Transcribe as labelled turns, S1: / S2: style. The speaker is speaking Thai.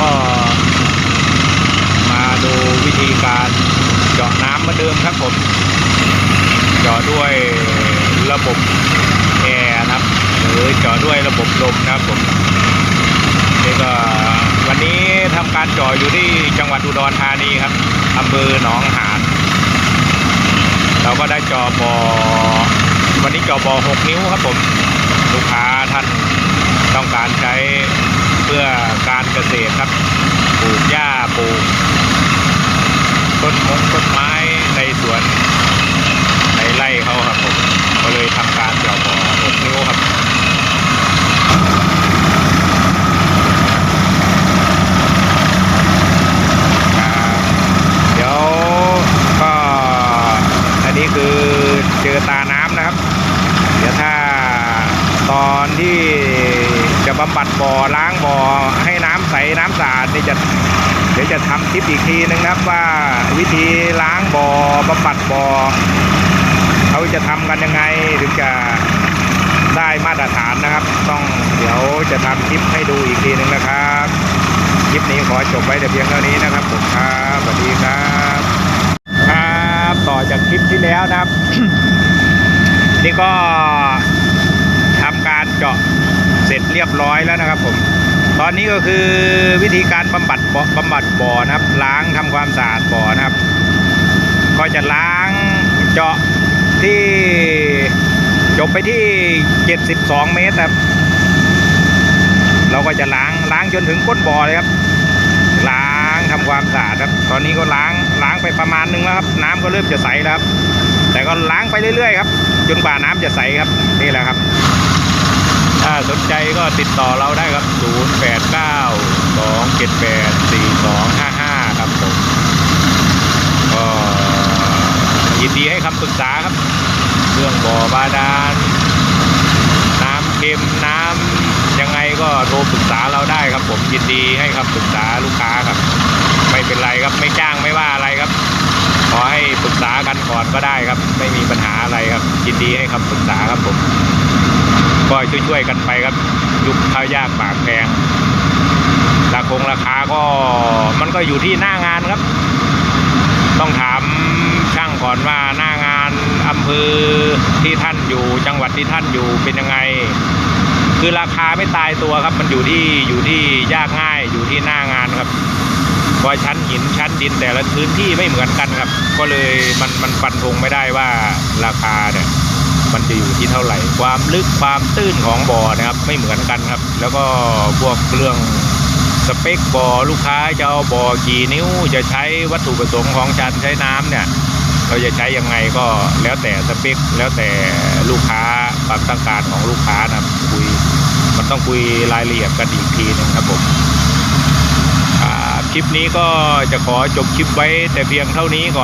S1: ก็มาดูวิธีการเจาะน้ำเหมือนเดิมครับผมเจาะด้วยระบบแอร์นะครับ หรือเจาะด้วยระบบลมนะครับผมนี่ก็วันนี้ทำการเจาะอยู่ที่จังหวัดอุดรธานีครับอำเภอหนองหานเราก็ได้เจาะบ่อวันนี้เจาะบ่อ6นิ้วครับผมลูกค้าท่านต้องการใช้ พื่อการเกษตรครับปลูกหญ้าปลูกต้นมงต้นไม้ในสวนในไร่เขาครับผมก็เลยทำการเจาะบ่อ6นิ้วครับเดี๋ยวก็อันนี้คือเจอตาน้ำนะครับ เดี๋ยวถ้าตอนที่ บำบัดบ่อล้างบ่อให้น้ำใสน้ำสะอาดนี่จะเดี๋ยวจะทำคลิปอีกทีนึงนะครับว่าวิธีล้างบ่อบำบัดบ่อเขาจะทำกันยังไงถึงจะได้มาตรฐานนะครับ ต้องเดี๋ยวจะทำคลิปให้ดูอีกทีนึงนะครับคลิปนี้ขอจบไว้แต่เพียงเท่านี้นะครับผมครับสวัสดีครับครับต่อจากคลิปที่แล้วนะครับ นี่ก็ทำการเจาะ เรียบร้อยแล้วนะครับผม ตอนนี้ก็คือวิธีการบำบัดบ่อบำบัดบ่อนะครับ ล้างทำความสะอาดบ่อนะครับ ก็จะล้างเจาะที่จบไปที่ 72 เมตรครับ เราก็จะล้างล้างจนถึงก้นบ่อเลยครับ ล้างทำความสะอาดครับ ตอนนี้ก็ล้างล้างไปประมาณนึงแล้วครับ น้ำก็เริ่มจะใสแล้วครับ แต่ก็ล้างไปเรื่อยๆครับ จนกว่าน้ำจะใสครับ นี่แหละครับ ถ้าสนใจก็ติดต่อเราได้ครับ 0 8 9 2 7 8 4 2 5 5 ครับผมก็ยินดีให้คำปรึกษาครับ เรื่องบ่อบาดาลน้ำเค็มน้ำยังไงก็โทรปรึกษาเราได้ครับ ผมยินดีให้คำปรึกษาลูกค้าครับ ไม่เป็นไรครับไม่จ้างไม่ว่าอะไรครับขอให้ปรึกษากันก่อนก็ได้ครับ ไม่มีปัญหาอะไรครับยินดีให้คำปรึกษาครับผม ก็ช่วยๆกันไปครับ ยุคข้าวยากปากแพงราคงราคาก็มันก็อยู่ที่หน้างานครับ ต้องถามช่างก่อนว่าหน้างานอำเภอที่ท่านอยู่จังหวัดที่ท่านอยู่เป็นยังไง คือราคาไม่ตายตัวครับ มันอยู่ที่อยู่ที่ยากง่ายอยู่ที่หน้างานครับพราะชั้นหินชั้นดินแต่ละพื้นที่ไม่เหมือนกันครับ ก็เลยมันมันฟันธงไม่ได้ว่าราคาเนี่ย มันจะอยู่ที่เท่าไหร่ ความลึกความตื้นของบ่อนะครับ ไม่เหมือนกันครับ แล้วก็พวกเรื่องสเปคบ่อลูกค้าจะเอาบ่อกี่นิ้วจะใช้วัตถุประสงค์ของการใช้น้ำเนี่ยเราจะใช้ยังไงก็แล้วแต่สเปคแล้วแต่ลูกค้าความต้องการของลูกค้านะครับคุยมันต้องคุยรายละเอียดกันอีกทีหนึงครับผมคลิปนี้ก็จะขอจบคลิปไว้แต่เพียงเท่านี้ก่อน